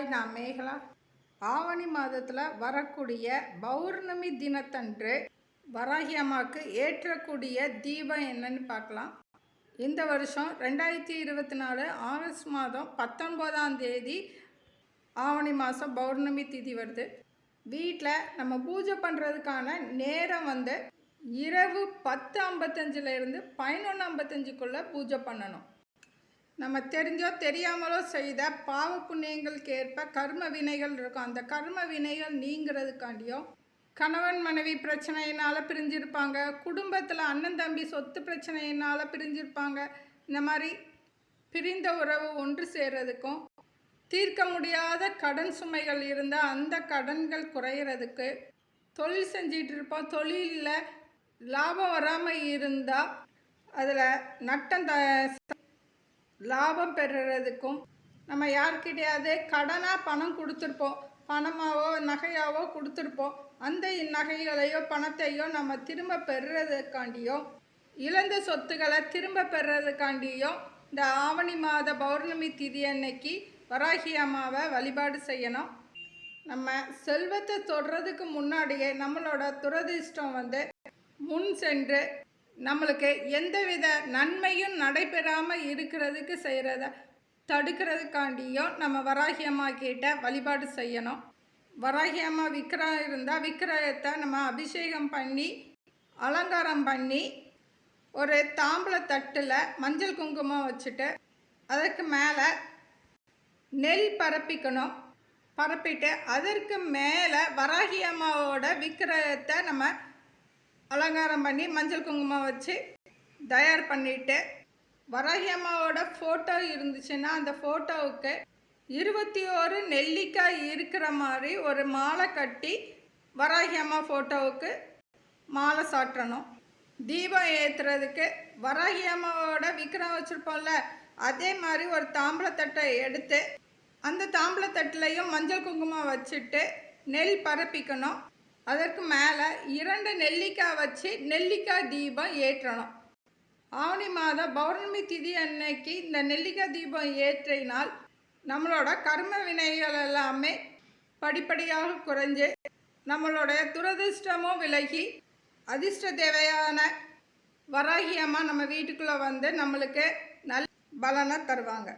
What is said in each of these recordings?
Hi நான் மேகலா. ஆவணி மாதத்தில் வரக்கூடிய பௌர்ணமி தினத்தன்று வராகி அம்மாவுக்கு ஏற்றக்கூடிய தீபம் என்னன்னு பார்க்கலாம். இந்த வருஷம் ரெண்டாயிரத்தி இருபத்தி நாலு ஆகஸ்ட் மாதம் பத்தொன்பதாம் தேதி ஆவணி மாதம் பௌர்ணமி திதி வருது. வீட்டில் நம்ம பூஜை பண்ணுறதுக்கான நேரம் வந்து இரவு பத்து ஐம்பத்தஞ்சிலேருந்து பதினொன்று ஐம்பத்தஞ்சுக்குள்ளே பூஜை பண்ணணும். நம்ம தெரிஞ்சோ தெரியாமலோ செய்த பாவ புண்ணியங்களுக்கு ஏற்ப கர்ம வினைகள் இருக்கும். அந்த கர்ம வினைகள் நீங்கிறதுக்காண்டியும் கணவன் மனைவி பிரச்சனையினால் பிரிஞ்சிருப்பாங்க. குடும்பத்தில் அண்ணன் தம்பி சொத்து பிரச்சனையினால் பிரிஞ்சிருப்பாங்க. இந்த மாதிரி பிரிந்த உறவு ஒன்று சேர்றதுக்கும் தீர்க்க முடியாத கடன் சுமைகள் இருந்தால் அந்த கடன்கள் குறையிறதுக்கு தொழில் செஞ்சிகிட்டு இருப்போம். தொழிலில் லாபம் வராமல் இருந்தால் அதில் நட்டம் த லாபம் பெறுறதுக்கும் நம்ம யார்கிட்டையாவது கடனாக பணம் கொடுத்துருப்போம். பணமாவோ நகையாவோ கொடுத்துருப்போம். அந்த நகைகளையோ பணத்தையோ நம்ம திரும்ப பெறுறதுக்காண்டியோ இழந்த சொத்துக்களை திரும்ப பெறுறதுக்காண்டியும் இந்த ஆவணி மாத பௌர்ணமி திதி அன்னைக்கு வராகி அம்மாவை வழிபாடு செய்யணும். நம்ம செல்வத்தை தொடுறதுக்கு முன்னாடியே நம்மளோட துரதிர்ஷ்டம் வந்து முன் சென்று நம்மளுக்கு எந்தவித நன்மையும் நடைபெறாமல் இருக்கிறதுக்கு செய்கிறத தடுக்கிறதுக்காண்டியும் நம்ம வராகி அம்மா கிட்ட வழிபாடு செய்யணும். வராகி அம்மா விக்கிரகம் இருந்தால் விக்கிரகத்தை நம்ம அபிஷேகம் பண்ணி அலங்காரம் பண்ணி ஒரு தாம்பூல தட்டில் மஞ்சள் குங்குமம் வச்சுட்டு அதற்கு மேலே நெல் பரப்பிக்கணும். பரப்பிட்டு அதற்கு மேலே வராகி அம்மாவோட விக்கிரகத்தை நம்ம அலங்காரம் பண்ணி மஞ்சள் குங்குமம் வச்சு தயார் பண்ணிட்டு வரகி அம்மாவோட ஃபோட்டோ இருந்துச்சுன்னா அந்த ஃபோட்டோவுக்கு இருபத்தி ஓரு நெல்லிக்காய் இருக்கிற மாதிரி ஒரு மாலை கட்டி வராகி அம்மா ஃபோட்டோவுக்கு மாலை சாட்டணும் தீபம் ஏற்றுறதுக்கு வராகி அம்மாவோட விக்கிரம் வச்சுருப்போம்ல அதே மாதிரி ஒரு தாம்பளத்தட்டை எடுத்து அந்த தாம்பளத்தட்டிலையும் மஞ்சள் குங்குமம் வச்சுட்டு நெல் பரப்பிக்கணும். அதற்கு மேலே இரண்டு நெல்லிக்காய் வச்சு நெல்லிக்காய் தீபம் ஏற்றணும். ஆவணி மாதம் பௌர்ணமி திதி அன்னைக்கு இந்த நெல்லிக்காய் தீபம் ஏற்றினால் நம்மளோட கர்ம வினைகள் எல்லாமே படிப்படியாக குறைஞ்சு நம்மளுடைய துரதிர்ஷ்டமும் விலகி அதிர்ஷ்ட தேவையான வராகியமாக நம்ம வீட்டுக்குள்ளே வந்து நம்மளுக்கு நல் பலனை தருவாங்க.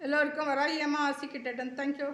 எல்லோருக்கும் வராகியமாக ஆசிக்கிட்டேன் தேங்க்யூ